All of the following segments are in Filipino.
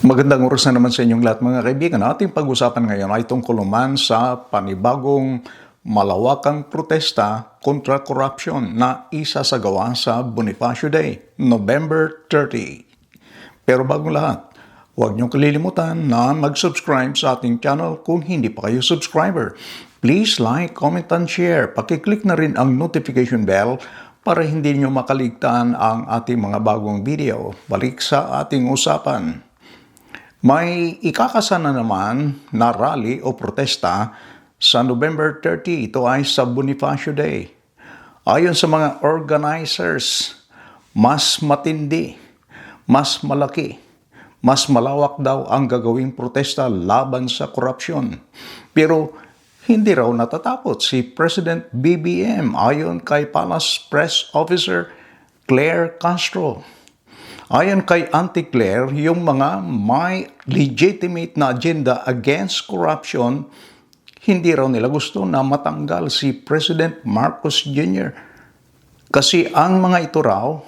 Magandang oras na naman sa inyong lahat mga kaibigan. Ating pag-usapan ngayon ay tungkol naman sa panibagong malawakang protesta kontra corruption na isasagawa sa Bonifacio Day, November 30. Pero bago lahat, huwag niyong kalilimutan na mag-subscribe sa ating channel kung hindi pa kayo subscriber. Please like, comment, and share. Pakiclick na rin ang notification bell para hindi niyo makaligtaan ang ating mga bagong video. Balik sa ating usapan. May ikakasana naman na rally o protesta sa November 30. Ito ay sa Bonifacio Day. Ayon sa mga organizers, mas matindi, mas malaki, mas malawak daw ang gagawing protesta laban sa korupsyon. Pero hindi raw natatapos si President BBM ayon kay Palace Press Officer Claire Castro. Ayon kay Auntie Claire, yung mga may legitimate na agenda against corruption, hindi raw nila gusto na matanggal si President Marcos Jr. Kasi ang mga ito raw,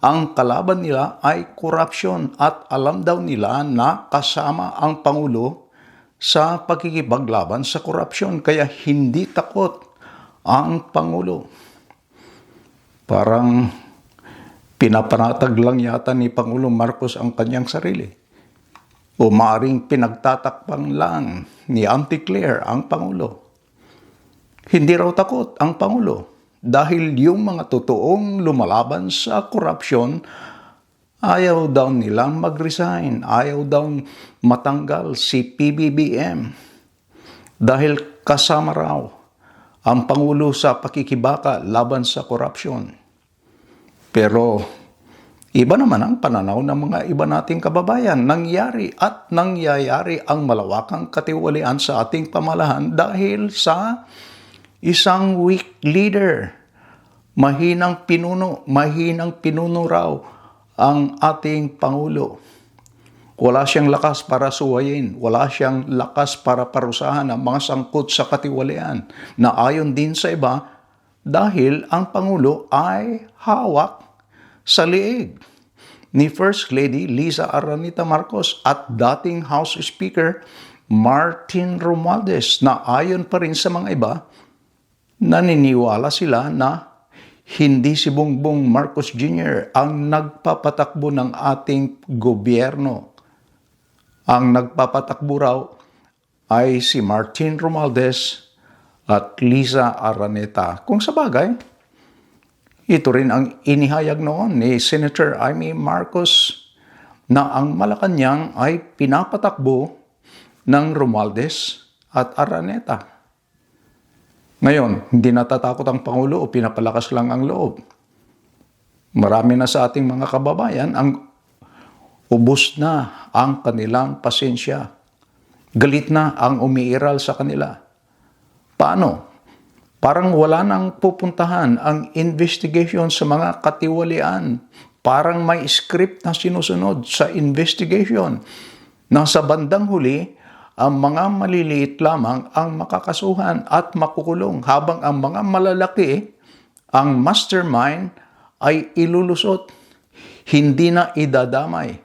ang kalaban nila ay corruption at alam daw nila na kasama ang Pangulo sa pagkikipaglaban sa korupsyon. Kaya hindi takot ang Pangulo. Parang pinapanatag lang yata ni Pangulong Marcos ang kanyang sarili. O maaring pinagtatakpang lang ni Auntie Claire ang Pangulo. Hindi raw takot ang Pangulo dahil yung mga totoong lumalaban sa korupsyon, ayaw daw nilang mag-resign, ayaw daw matanggal si PBBM dahil kasama raw ang Pangulo sa pakikibaka laban sa korupsyon. Pero iba naman ang pananaw ng mga iba nating kababayan. Nangyari at nangyayari ang malawakang katiwalian sa ating pamalahan dahil sa isang weak leader. Mahinang pinuno, mahinang pinuno raw ang ating Pangulo. Wala siyang lakas para suwayin. Wala siyang lakas para parusahan ang mga sangkot sa katiwalian na ayon din sa iba dahil ang Pangulo ay hawak sa liig ni First Lady Liza Aranita Marcos at dating House Speaker Martin Romualdez na ayon pa rin sa mga iba, naniniwala sila na hindi si Bongbong Marcos Jr. ang nagpapatakbo ng ating gobyerno. Ang nagpapatakbo raw ay si Martin Romualdez at Liza Araneta. Kung sa bagay, ito rin ang inihayag noon ni Senator Amy Marcos na ang Malacanang ay pinapatakbo ng Romualdez at Araneta. Ngayon, hindi natatakot ang Pangulo o pinapalakas lang ang loob. Marami na sa ating mga kababayan ang ubos na ang kanilang pasensya. Galit na ang umiiral sa kanila. Paano? Parang wala nang pupuntahan ang investigation sa mga katiwalian. Parang may script na sinusunod sa investigation. Nasa bandang huli, ang mga maliliit lamang ang makakasuhan at makukulong habang ang mga malalaki, ang mastermind ay ilulusot. Hindi na idadamay.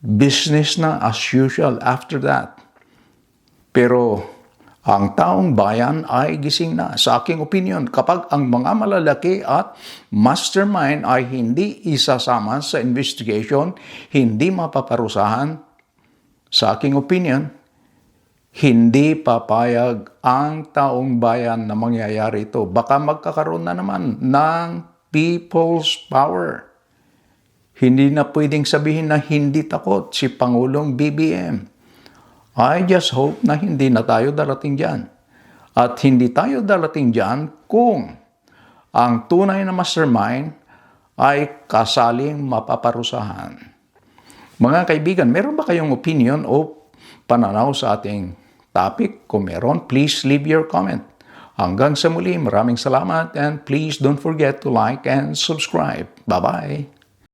Business na as usual after that. Pero ang taong bayan ay gising na. Sa aking opinion, kapag ang mga malalaki at mastermind ay hindi isasama sa investigation, hindi mapaparusahan, sa aking opinion, hindi papayag ang taong bayan na mangyayari ito. Baka magkakaroon na naman ng people's power. Hindi na pwedeng sabihin na hindi takot si Pangulong BBM. I just hope na hindi na tayo darating dyan. At hindi tayo darating dyan kung ang tunay na mastermind ay kasaling mapaparusahan. Mga kaibigan, meron ba kayong opinion o pananaw sa ating topic? Kung meron, please leave your comment. Hanggang sa muli, maraming salamat and please don't forget to like and subscribe. Bye-bye!